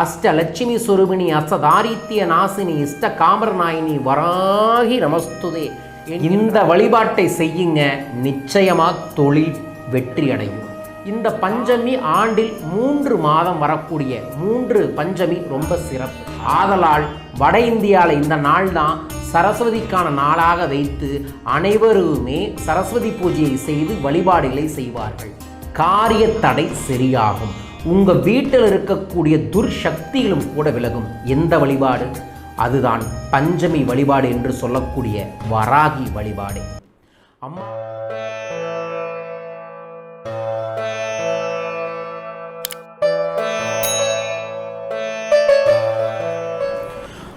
அஷ்டலட்சுமி சுரூபிணி அஷ்டதாரித்ய நாசினி இஷ்ட காமரநாயினி வராகி நமஸ்துதே இந்த வழிபாட்டை செய்யுங்க. நிச்சயமாக தொழில் வெற்றி அடையும். இந்த பஞ்சமி ஆண்டில் மூன்று மாதம் வரக்கூடிய மூன்று பஞ்சமி ரொம்ப சிறப்பு. ஆதலால் வட இந்தியாவில் இந்த நாள் தான் சரஸ்வதிக்கான நாளாக வைத்து அனைவருமே சரஸ்வதி பூஜையை செய்து வழிபாடுகளை செய்வார்கள். காரிய தடை சரியாகும். உங்க வீட்டில் இருக்கக்கூடிய துர்சக்திகளும் கூட விலகும். எந்த வழிபாடு? அதுதான் பஞ்சமி வழிபாடு என்று சொல்லக்கூடிய வராகி வழிபாடு. அம்மா.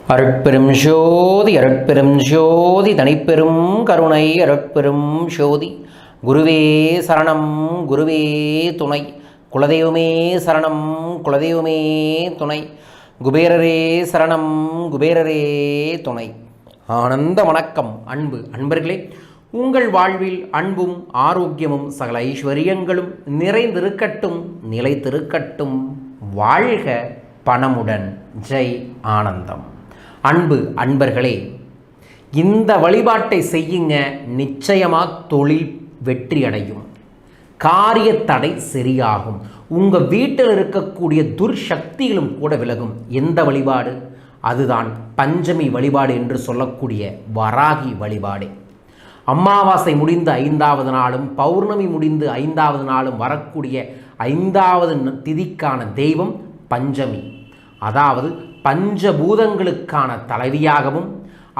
அருட்பெரும் ஜோதி அருட்பெரும் ஜோதி தனிப்பெரும் கருணை அருட்பெரும் ஜோதி. குருவே சரணம் குருவே துணை. குலதெய்வமே சரணம் குலதெய்வமே துணை. குபேரரே சரணம் குபேரரே துணை. ஆனந்த வணக்கம் அன்பு அன்பர்களே. உங்கள் வாழ்வில் அன்பும் ஆரோக்கியமும் சகல ஐஸ்வர்யங்களும் நிறைந்திருக்கட்டும் நிலைத்திருக்கட்டும். வாழ்க பணமுடன். ஜெய் ஆனந்தம். அன்பு அன்பர்களே இந்த வழிபாட்டை செய்யுங்க நிச்சயமாக தொழில் வெற்றி அடையும் காரிய தடை சரியாகும். உங்கள் வீட்டில் இருக்கக்கூடிய துர்சக்திகளும் கூட விலகும். எந்த வழிபாடு? அதுதான் பஞ்சமி வழிபாடு என்று சொல்லக்கூடிய வராகி வழிபாடு. அமாவாசை முடிந்து ஐந்தாவது நாளும் பௌர்ணமி முடிந்து ஐந்தாவது நாளும் வரக்கூடிய ஐந்தாவது திதிக்கான தெய்வம் பஞ்சமி. அதாவது பஞ்சபூதங்களுக்கான தலைவியாகவும்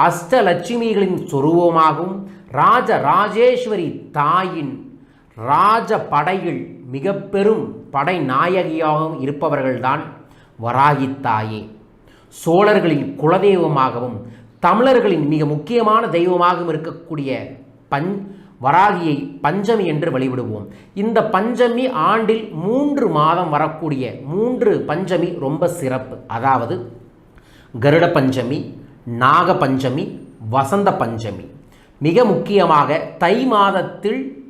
அஷ்டலட்சுமிகளின் சொருவமாகவும் ராஜ ராஜேஸ்வரி தாயின் ராஜ படையில் மிக பெரும் படை நாயகியாகவும் இருப்பவர்கள்தான் வராகி தாயே. சோழர்களின் குலதெய்வமாகவும் தமிழர்களின் மிக முக்கியமான தெய்வமாகவும் இருக்கக்கூடிய பஞ் வராகியை பஞ்சமி என்று வழிபடுவோம். இந்த பஞ்சமி ஆண்டில் மூன்று மாதம் வரக்கூடிய மூன்று பஞ்சமி ரொம்ப சிறப்பு. அதாவது கருட பஞ்சமி நாக பஞ்சமி வசந்த பஞ்சமி. மிக முக்கியமாக தை மாதத்தில்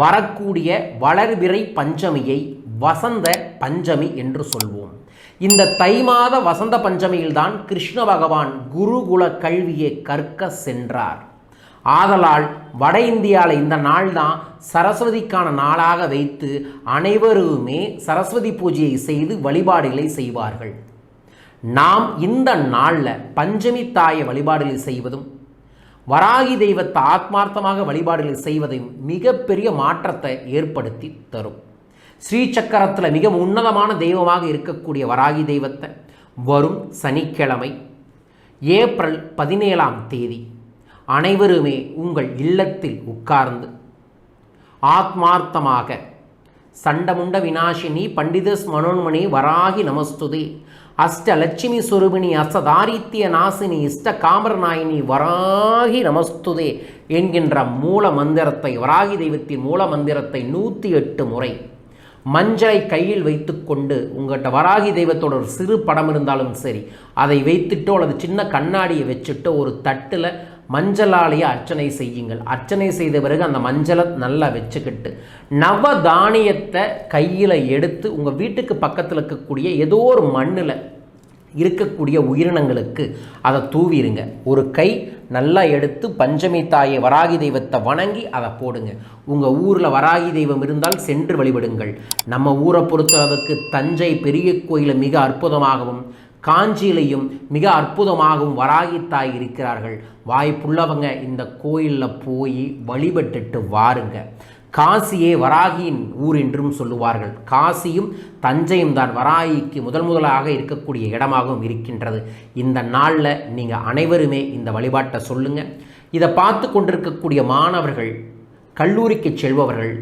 வரக்கூடிய வளர்விரை பஞ்சமியை வசந்த பஞ்சமி என்று சொல்வோம். இந்த தை மாத வசந்த பஞ்சமியில்தான் கிருஷ்ண பகவான் குருகுல கல்வியை கற்க சென்றார். ஆதலால் வட இந்தியாவில் இந்த நாள் தான் சரஸ்வதிக்கான நாளாக வைத்து அனைவருமே சரஸ்வதி பூஜையை செய்து வழிபாடுகளை செய்வார்கள். நாம் இந்த நாளில் பஞ்சமி தாய வழிபாடுகளை செய்வதும் வராகி தெய்வத்தை ஆத்மார்த்தமாக வழிபாடுகள் செய்வதையும் மிகப்பெரிய மாற்றத்தை ஏற்படுத்தி தரும். ஸ்ரீசக்கரத்தில் மிக உன்னதமான தெய்வமாக இருக்கக்கூடிய வராகி தெய்வத்தை வரும் சனிக்கிழமை ஏப்ரல் பதினேழாம் தேதி அனைவருமே உங்கள் இல்லத்தில் உட்கார்ந்து ஆத்மார்த்தமாக சண்டமுண்ட விநாசினி பண்டித மனோன்மணி வராகி நமஸ்துதே. அஷ்டலட்சுமி சுரூபிணி அஷ்டதாரித்ய நாசினி இஷ்ட காமரநாயினி வராகி நமஸ்துதே என்கின்ற மூல மந்திரத்தை வராகி தெய்வத்தின் மூல மந்திரத்தை நூற்றி எட்டு முறை மஞ்சளை கையில் வைத்துக்கொண்டு உங்கள்கிட்ட வராகி தெய்வத்தோட ஒரு சிறு படம் இருந்தாலும் சரி அதை வைத்துட்டோ அல்லது சின்ன கண்ணாடியை வச்சுட்டோ ஒரு தட்டில் மஞ்சளாலேயே அர்ச்சனை செய்யுங்கள். அர்ச்சனை செய்த பிறகு அந்த மஞ்சளை நல்லா வச்சுக்கிட்டு நவ தானியத்தை கையில் எடுத்து உங்கள் வீட்டுக்கு பக்கத்தில் இருக்கக்கூடிய ஏதோ ஒரு மண்ணில் இருக்கக்கூடிய உயிரினங்களுக்கு அதை தூவிடுங்க ஒரு கை நல்லா எடுத்து பஞ்சமி தாயை வராகி தெய்வத்தை வணங்கி அதை போடுங்க. உங்கள் ஊரில் வராகி தெய்வம் இருந்தால் சென்று வழிபடுங்கள். நம்ம ஊரை பொறுத்தளவுக்கு தஞ்சை பெரிய கோயிலை மிக அற்புதமாகவும் காஞ்சியிலையும் மிக அற்புதமாகவும் வராகி தாய் இருக்கிறார்கள். வாய்ப்புள்ளவங்க இந்த கோயிலில் போய் வழிபட்டுட்டு வாருங்க. காசியே வராகியின் ஊர் என்றும் சொல்லுவார்கள். காசியும் தஞ்சையும் தான் வராகிக்கு முதல் முதலாக இருக்கக்கூடிய இடமாகவும் இருக்கின்றது. இந்த நாளில் நீங்கள் அனைவருமே இந்த வழிபாட்டை சொல்லுங்கள் இதை பார்த்து கொண்டிருக்கக்கூடிய மாணவர்கள் கல்லூரிக்கு செல்பவர்கள்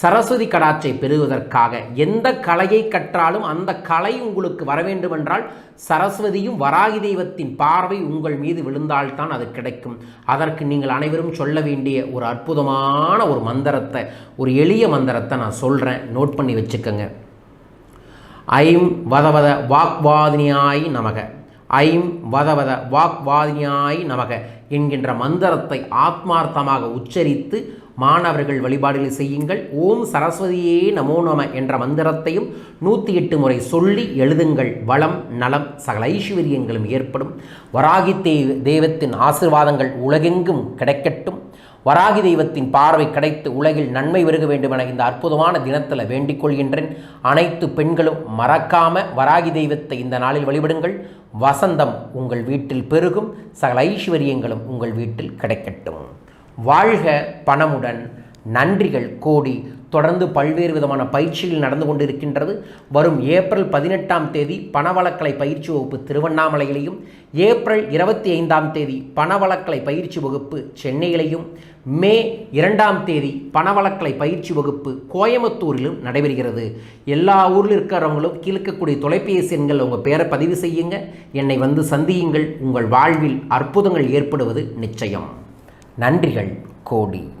சரஸ்வதி கடாச்சை பெறுவதற்காக எந்த கலையை கற்றாலும் அந்த கலை உங்களுக்கு வர வேண்டுமென்றால் சரஸ்வதியும் வராகி தெய்வத்தின் பார்வை உங்கள் மீது விழுந்தால்தான் அது கிடைக்கும். அதற்கு நீங்கள் அனைவரும் சொல்ல வேண்டிய ஒரு அற்புதமான ஒரு மந்திரத்தை ஒரு எளிய மந்திரத்தை நான் சொல்கிறேன் நோட் பண்ணி வச்சுக்கோங்க. ஐம் வதவத வாக்வாதினியாய் நமக. ஐம் வதவத வாக்வாதினியாய் நமக என்கின்ற மந்திரத்தை ஆத்மார்த்தமாக உச்சரித்து மாணவர்கள் வழிபாடுகளை செய்யுங்கள். ஓம் சரஸ்வதியே நமோ நம என்ற மந்திரத்தையும் நூற்றி எட்டு முறை சொல்லி எழுதுங்கள். வளம் நலம் சகல ஐஸ்வர்யங்களும் ஏற்படும். வராகி தே- தெய்வத்தின் ஆசிர்வாதங்கள் உலகெங்கும் கிடைக்கட்டும். வராகி தெய்வத்தின் பார்வை கிடைத்து உலகில் நன்மை வருக வேண்டுமென இந்த அற்புதமான தினத்தில் வேண்டிக் கொள்கின்றேன். அனைத்து பெண்களும் மறக்காம வராகி தெய்வத்தை இந்த நாளில் வழிபடுங்கள். வசந்தம் உங்கள் வீட்டில் பெருகும். சகல ஐஸ்வர்யங்களும் உங்கள் வீட்டில் கிடைக்கட்டும். வாழ்க பணமுடன். நன்றிகள் கோடி. தொடர்ந்து பல்வேறு விதமான பயிற்சிகள் நடந்து கொண்டிருக்கின்றது. வரும் ஏப்ரல் பதினெட்டாம் தேதி பணவளக்கலை பயிற்சி வகுப்பு திருவண்ணாமலையிலையும் ஏப்ரல் இருபத்தி ஐந்தாம் தேதி பணவளக்கலை பயிற்சி வகுப்பு சென்னையிலையும் மே இரண்டாம் தேதி பணவளக்கலை பயிற்சி வகுப்பு கோயம்புத்தூரிலும் நடைபெறுகிறது. எல்லா ஊரில் இருக்கிறவங்களும் கீழ்க்கக்கூடிய தொலைபேசி எண்கள் உங்கள் பேரை பதிவு செய்யுங்க. என்னை வந்து சந்தியுங்கள். உங்கள் வாழ்வில் அற்புதங்கள் ஏற்படுவது நிச்சயம். நன்றிகள் கோடி.